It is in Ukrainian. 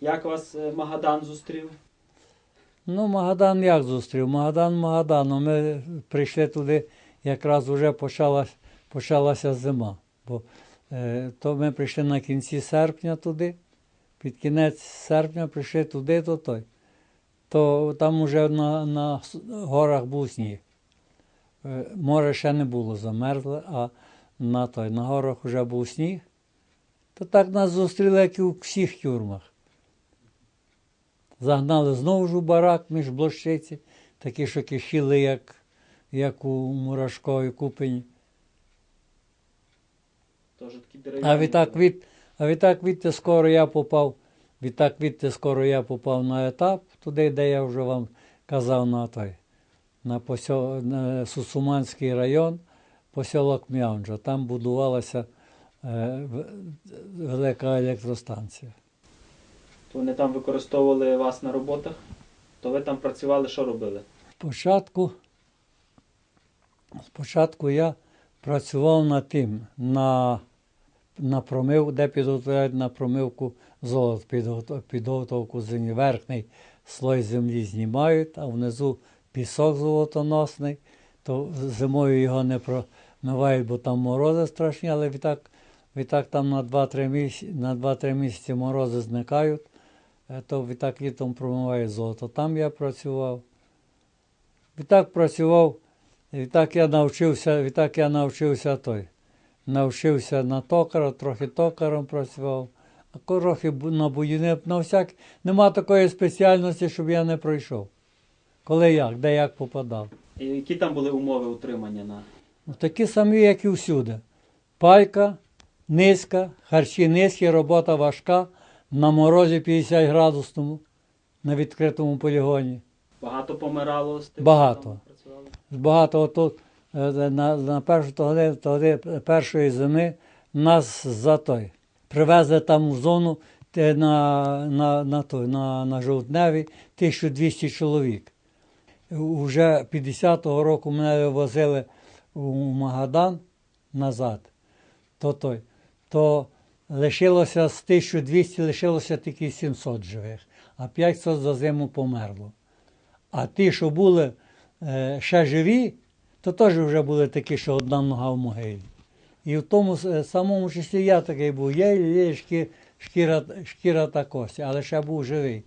Як вас е, Магадан зустрів? Ну, Магадан як зустрів? Магадан Магаданом. Ми прийшли туди, якраз вже почалась, почалася зима. Бо е, то ми прийшли на кінці серпня туди, під кінець серпня прийшли туди, то той. То там вже на, на горах був сніг. Е, море ще не було замерзле, а на, той, на горах вже був сніг. То так нас зустріли, як і у всіх тюрмах. Загнали знову ж у барак між блощиці, такі, що кишіли, як, як у Мурашковій купені. А відтак від, а відтак відти скоро я попав, відтак відти скоро я попав на етап, туди, де я вже вам казав на той, на, посьо, на Сусуманський район, посілок М'янджа. Там будувалася е, велика електростанція. То вони там використовували вас на роботах? То ви там працювали, що робили? Спочатку, спочатку я працював над тим, на, на промив, де підготовляють на промивку підготов- підготовку землі. Верхній слой землі знімають, а внизу пісок золотоносний, то зимою його не промивають, бо там морози страшні, але відтак, відтак там на 2-3 місяці, на 2-3 місяці морози зникають, то відтак літом промивають золото. Там я працював. Відтак працював, відтак я навчився, відтак я навчився той. Навчився на токара, трохи токаром працював, а трохи на будівник, на всяк. Нема такої спеціальності, щоб я не пройшов. Коли як, де як попадав. І які там були умови утримання на Ну, Такі самі, як і всюди. Пайка низька, харчі низькі, робота важка, на морозі 50 градусному на відкритому полігоні. багато помирало з тих, Багато. Багато отут е, на, на першу тоді, тоді першої зими нас за той. Привезли там в зону на, на, на, той, на, на Жовтневі 1200 чоловік. Уже 50-го року мене вивозили у Магадан назад. То, той, то лишилося з 1200 лишилося тільки 700 живих, а 500 за зиму померло. А ті, що були е, ще живі, то теж вже були такі, що одна нога в могилі. І в тому е, самому числі я такий був, є, шкіра, шкіра та кості, але ще був живий.